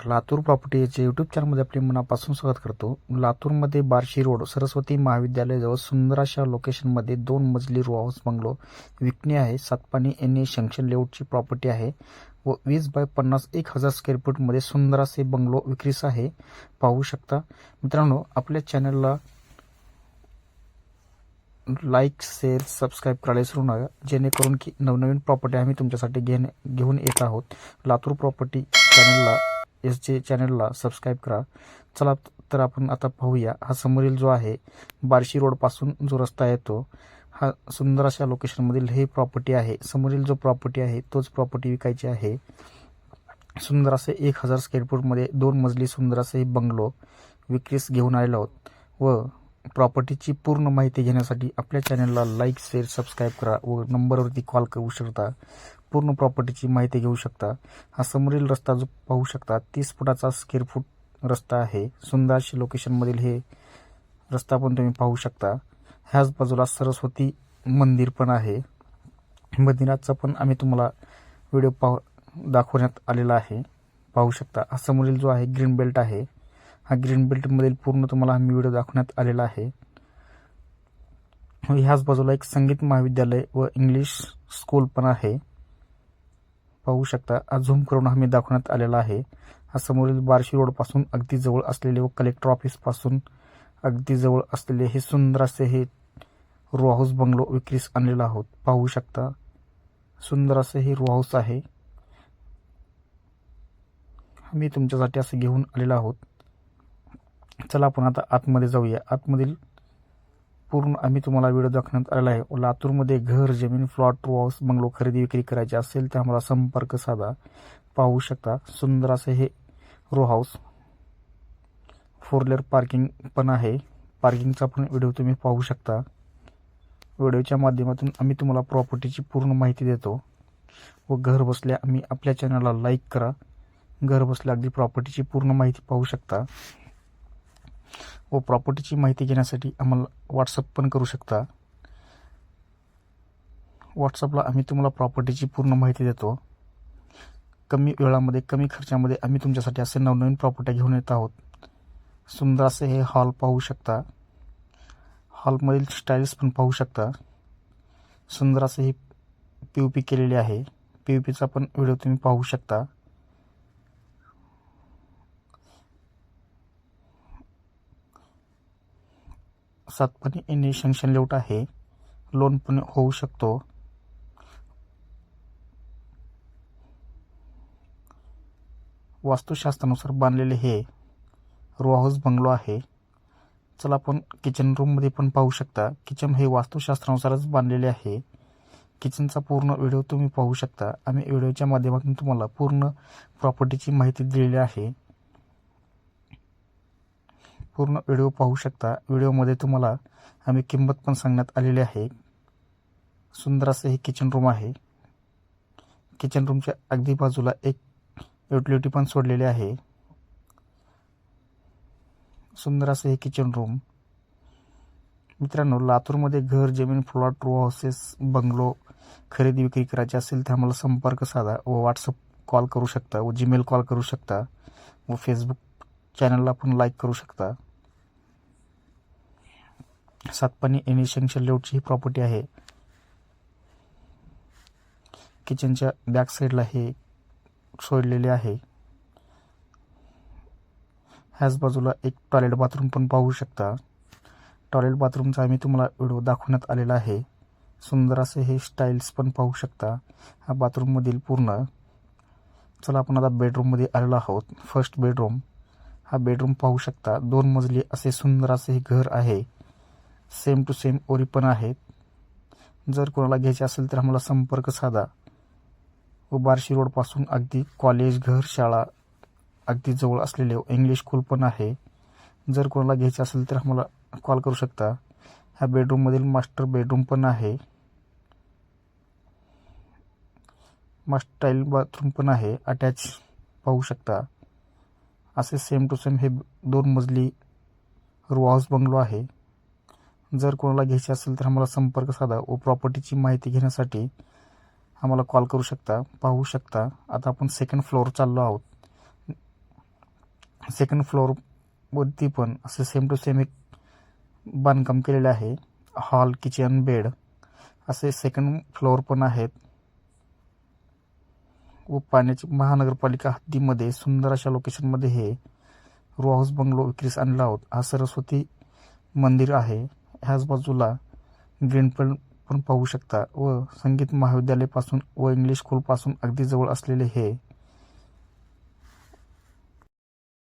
नमस्कार. लातूर प्रॉपर्टीचे यूट्यूब चॅनलमध्ये आपले मनापासून स्वागत करतो. लातूरमध्ये बार्शी रोड सरस्वती महाविद्यालयाजवळ सुंदर अशा लोकेशनमध्ये दोन मजली रो हाऊस बंगलो विकणे आहे. सातपाणी एन ए शंक्शन लेआउटची प्रॉपर्टी आहे व वीस बाय पन्नास एक हजार स्क्वेअर फूटमध्ये सुंदर असे बंगलो विक्रीस आहे. पाहू शकता. मित्रांनो आपल्या चॅनलला लाईक शेअर सबस्क्राईब करायला विसरू नका. जेणेकरून की नवनवीन प्रॉपर्टी आम्ही तुमच्यासाठी घेणे घेऊन येत आहोत. लातूर प्रॉपर्टी चॅनलला एस जे चॅनलला सबस्क्राईब करा. चला तर आपण आता पाहूया. हा समोरील जो आहे बार्शी रोडपासून जो रस्ता येतो हा सुंदर अशा लोकेशनमधील हे प्रॉपर्टी आहे. समोरील जो प्रॉपर्टी आहे तोच प्रॉपर्टी विकायची आहे. सुंदर असे एक हजार स्क्वेअर फूटमध्ये दोन मजली सुंदर असे हे बंगलो विक्रीस घेऊन आलेलो आहोत. व प्रॉपर्टीची पूर्ण माहिती घेण्यासाठी आपल्या चॅनलला लाईक शेअर सबस्क्राईब करा व नंबरवरती कॉल करू शकता. पूर्ण प्रॉपर्टीची माहिती घेऊ शकता. हा समोरील रस्ता जो पाहू शकता तीस फुटाचा स्क्वेअर फूट रस्ता आहे. सुंदरशी लोकेशनमधील हे रस्ता पण तुम्ही पाहू शकता. ह्याच बाजूला सरस्वती मंदिर पण आहे. मंदिराचा पण आम्ही तुम्हाला व्हिडिओ पाह दाखवण्यात आलेला आहे. पाहू शकता हा समोरील जो आहे ग्रीन बेल्ट आहे. हा ग्रीन बेल्टमधील पूर्ण तुम्हाला आम्ही व्हिडिओ दाखवण्यात आलेला आहे. ह्याच बाजूला एक संगीत महाविद्यालय व इंग्लिश स्कूल पण आहे. पाहू शकता हा झूम करून आम्ही दाखवण्यात आलेला आहे. हा समोरील बार्शी रोडपासून अगदी जवळ असलेले व कलेक्टर ऑफिसपासून अगदी जवळ असलेले हे सुंदर असे हे रो हाऊस बंगलो विक्रीस आणलेला आहोत. पाहू शकता सुंदर असे हे रो हाऊस आहे. आम्ही तुमच्यासाठी असं घेऊन आलेलो आहोत. चला आपण आता आतमध्ये जाऊया. आतमधील पूर्ण आम्ही तुम्हाला व्हिडिओ दाखवण्यात आलेला आहे. व लातूरमध्ये घर जमीन फ्लॉट हाऊस बंगलो खरेदी विक्री करायची असेल तर आम्हाला संपर्क साधा. पाहू शकता सुंदर असे हे row house four layer parking पण आहे. पार्किंगचा पण व्हिडिओ तुम्ही पाहू शकता. व्हिडिओच्या माध्यमातून आम्ही तुम्हाला प्रॉपर्टीची पूर्ण माहिती देतो. व घर बसल्या आम्ही आपल्या चॅनलला लाईक करा. घर बसल्या अगदी प्रॉपर्टीची पूर्ण माहिती पाहू शकता. व प्रॉपर्टीची माहिती घेण्यासाठी आम्हाला व्हॉट्सअप पण करू शकता. व्हॉट्सअपला आम्ही तुम्हाला प्रॉपर्टीची पूर्ण माहिती देतो. कमी वेळामध्ये कमी खर्चामध्ये आम्ही तुमच्यासाठी असे नवनवीन प्रॉपर्ट्या घेऊन येत आहोत. सुंदर असे हे हॉल पाहू शकता. हॉलमधील स्टाईल्स पण पाहू शकता. सुंदर असे हे पी यू पी केलेले आहे. पी यू पीचा पण व्हिडिओ तुम्ही पाहू शकता. सातपाणी एनी शंक्शन लेआउट आहे. लोन पण होऊ शकतो. वास्तुशास्त्रानुसार बांधलेले हे रो हाऊस बंगलो आहे. चला आपण किचन रूममध्ये पण पाहू शकता. किचन हे वास्तुशास्त्रानुसारच बांधलेले आहे. किचनचा पूर्ण व्हिडिओ तुम्ही पाहू शकता. आम्ही व्हिडिओच्या माध्यमातून तुम्हाला पूर्ण प्रॉपर्टीची माहिती दिलेली आहे. पूर्ण व्हिडिओ पाहू शकता. व्हिडिओमध्ये तुम्हाला आम्ही किंमत पण सांगण्यात आलेली आहे. सुंदर असं हे किचन रूम आहे. किचन रूमच्या अगदी बाजूला एक युटिलिटी पण सोडलेली आहे. सुंदर असं हे किचन रूम मित्रांनो लातूरमध्ये घर जमीन फ्लॉट रो हाऊसेस बंगलो खरेदी विक्री करायची असेल तर आम्हाला संपर्क साधा व व्हॉट्सअप कॉल करू शकता व जीमेल कॉल करू शकता व फेसबुक चॅनलला पण लाईक करू शकता. सातपाणी एनी शंक्शन लेआउटची ही प्रॉपर्टी आहे. किचनच्या बॅक साईडला हे सोडलेले आहे. ह्याच बाजूला एक टॉयलेट बाथरूम पण पाहू शकता. टॉयलेट बाथरूमचा आम्ही तुम्हाला व्हिडिओ दाखवण्यात आलेला आहे. सुंदर असे हे स्टाईल्स पण पाहू शकता. हा बाथरूममधील पूर्ण. चला आपण आता बेडरूममध्ये आलेलो आहोत. फर्स्ट बेडरूम हा बेडरूम पाहू शकता. दोन मजली असे सुंदर असे हे घर आहे. सेम टू सेम ओरी पण आहेत. जर कोणाला घ्यायचे असेल तर आम्हाला संपर्क साधा. व बार्शी रोडपासून अगदी कॉलेज घर शाळा अगदी जवळ असलेले इंग्लिश स्कूल पण आहे. जर कोणाला घ्यायचे असेल तर आम्हाला कॉल करू शकता. ह्या बेडरूममधील मास्टर बेडरूम पण आहे. मास्टाईल बाथरूम पण आहे. अटॅच पाहू शकता. असे सेम टू सेम हे दोन मजली रो हाऊस बंगलो आहे. जर कोणाला घ्यायचे असेल तर आम्हाला संपर्क साधा. व प्रॉपर्टीची माहिती घेण्यासाठी आम्हाला कॉल करू शकता पाहू शकता. आता आपण सेकंड फ्लोअर चाललो आहोत. सेकंड फ्लोअरवरती पण असे सेम टू सेम एक बांधकाम केलेले आहे. हॉल किचन बेड असे सेकंड फ्लोअर पण आहेत. व पाण्याची महानगरपालिका हद्दीमध्ये सुंदर अशा लोकेशनमध्ये हे रो हाऊस बंगलो विक्रीस आणला आहोत. हा सरस्वती मंदिर आहे. ह्याच बाजूला ग्रीन पण पण पाहू शकता व संगीत महाविद्यालयापासून व इंग्लिश स्कूलपासून अगदी जवळ असलेले हे